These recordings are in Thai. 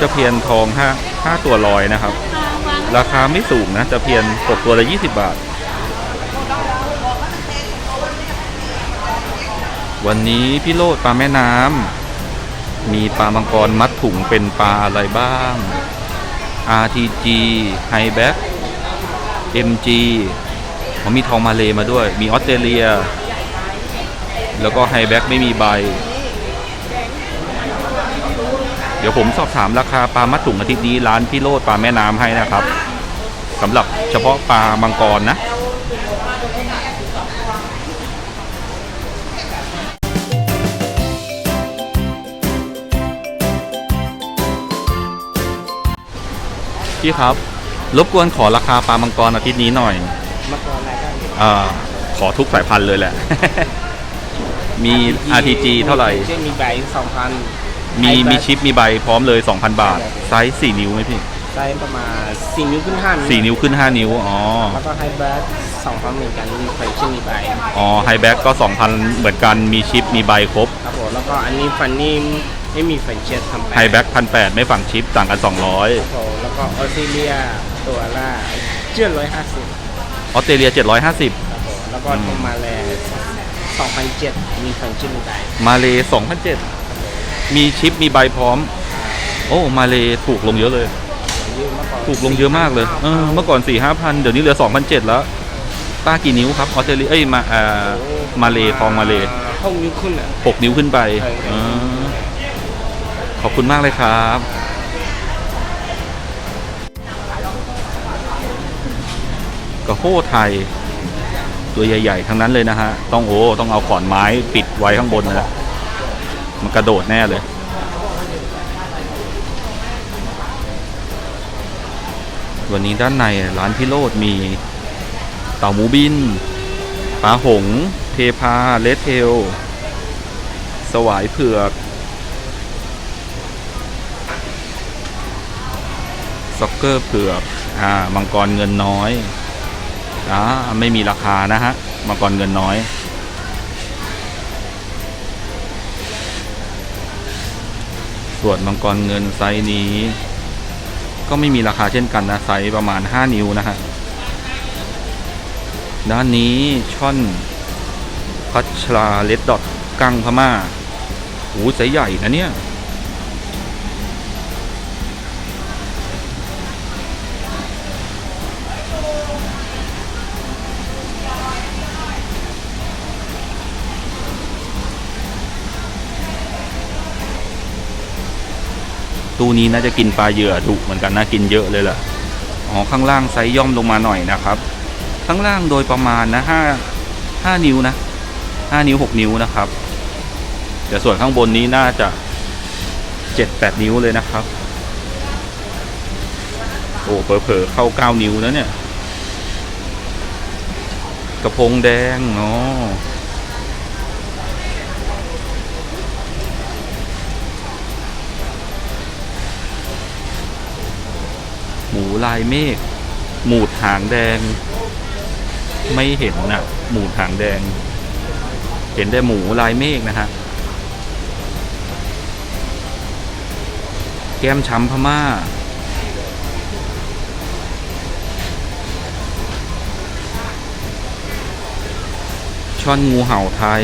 ตะเพียนทองห้าตัวลอยนะครับ ราคาไม่สูงนะตะเพียนตกตัวละ 20 บาท วันนี้พี่โลดปลาแม่น้ำมีปลามังกรมัดถุงเป็นปลาอะไรบ้าง RTG h i g h b a c k MG เขามีทองมาเลมาด้วย มีออสเตรเลีย แล้วก็ไฮแบ็กไม่มีใบ เดี๋ยวผมสอบถามราคาปลามัดถุงอาทิตย์นี้ร้านพี่โลดปลาแม่น้ำให้นะครับสำหรับเฉพาะปลามังกรนะพี่ครับ รบกวนขอราคาปลามังกรอาทิตย์นี้หน่อย มังกรอะไรก็มีอ่าขอทุกสายพันธุ์เลยแหละ มี RTG เท่าไหร่ เช่นมีใบสองพัน มีมีชิปมีใบพร้อมเลย 2,000 บาท ไซส์ 4 นิ้วไหมพี่ ไซส์ประมาณสี่นิ้วขึ้นห้า4นิ้วขึ้น 5 นิ้ว อ๋อ แล้วก็ไฮแบทสองพันเหมือนกันมีไฟเช่นมีใบอ๋อไฮแบ็กก็ 2,000 เหมือนกันมีชิปมีใบครบครับผมแล้วก็อันนี้ฟันนี่ไม่มีไฟเช็ดทำไฮแบ็กพันแไม่ฝังชิปต่างกันครับผมแล้วก็ออสเตรเลียตัวละเจ็ดร้อยห้าสิบ200ออสเตรเลีย 750 ครับผมแล้วก็ทงมาแลสองพันเจ็ดมีไฟเช็ดมีใบมาเล2,007 มีชิปมีใบพร้อม โอ้ มาเลถูกลงเยอะเลยเยอะมากกว่าถูกลงเยอะมากเลยเออเมื่อก่อน4 5 0 0 0เดี๋ยวนี้เหลือ2,007แล้วป้ากี่นิ้วครับออสเตรเลียเอ้ยมาอ่ามาเลทองมาเลหกนิ้วขึ้นอะหกนิ้วขึ้นไปใช่เออขอบคุณมากเลยครับ กระโห้ไทย ตัวใหญ่ ๆ ทั้งนั้นเลยนะฮะ ต้องโอ้ต้องเอาขอนไม้ปิดไว้ข้างบนนะ มันกระโดดแน่เลย วันนี้ด้านในร้านพิโรดมีเต่าหมูบินปลาหง เทพา เลเทล สวายเผือก ซ็อกเกอร์เผือก อ่า มังกรเงินน้อย อ่า ไม่มีราคานะฮะ มังกรเงินน้อย ส่วนมังกรเงินไซส์นี้ ก็ไม่มีราคาเช่นกันนะไซส์ประมาณ 5 นิ้วนะฮะด้านนี้ช่อนพัชราเลดดอทกังพม่าหูไซส์ใหญ่นะเนี่ย ตู้นี้น่าจะกินปลาเหยื่อดุเหมือนกันนะกินเยอะเลยแหละอ๋อข้างล่างไซย่อมลงมาหน่อยนะครับ ข้างล่างโดยประมาณนะห้าห้านิ้วนะห้านิ้วหกนิ้วนะครับแต่ส่วนข้างบนนี้น่าจะเจ็ดแปดนิ้วเลยนะครับ โอ้เผลอๆเข้าเก้านิ้วนะเนี่ย กระพงแดงอ๋อ หมูลายเมฆหมูดหางแดง ไม่เห็นนะหมูหางแดง เห็นแต่หมูลายเมฆนะฮะแก้มช้ำพม่า ช่อนงูเห่าไทย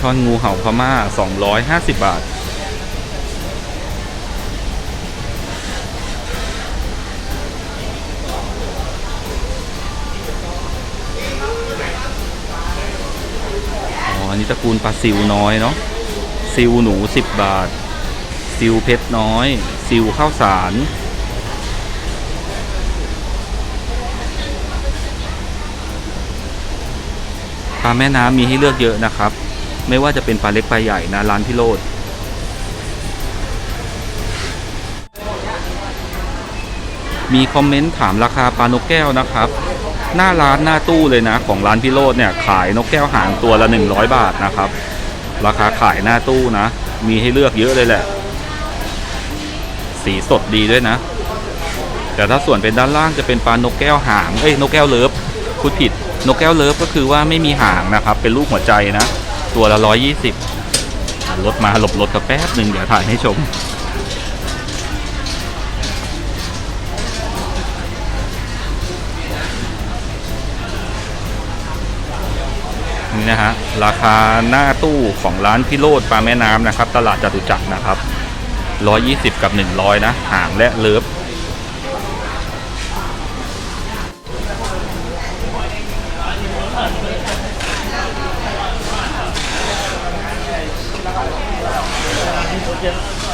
ช่อนงูเห่าพม่า 250 บาท อ๋อ อันนี้ตระกูลปลาซิวน้อยเนาะ ซิวหนู 10 บาท ซิวเพชรน้อย ซิวข้าวสารปลาแม่น้ำมีให้เลือกเยอะนะครับ ไม่ว่าจะเป็นปลาเล็กปลาใหญ่นะร้านพี่โรดมีคอมเมนต์ถามราคาปลานกแก้วนะครับ หน้าร้านหน้าตู้เลยนะ ของร้านพี่โรดเนี่ยขายนกแก้วหางตัวละ 100 บาทนะครับ ราคาขายหน้าตู้นะ มีให้เลือกเยอะเลยแหละ สีสดดีด้วยนะ แต่ถ้าส่วนเป็นด้านล่างจะเป็นปลานกแก้วหางเอ้ยนกแก้วเลิฟพูดผิดนกแก้วเลิฟก็คือว่าไม่มีหางนะครับ เป็นรูปหัวใจนะ ตัวละร้อยยี่สิบรถมาหลบรถกับแป๊บหนึ่งเดี๋ยวถ่ายให้ชม นี่นะฮะ ราคาหน้าตู้ของร้านพิโรธปลาแม่น้ำนะครับ ตลาดจตุจักรนะครับ 120 กับ 100 นะหางและเลิฟ Yeah.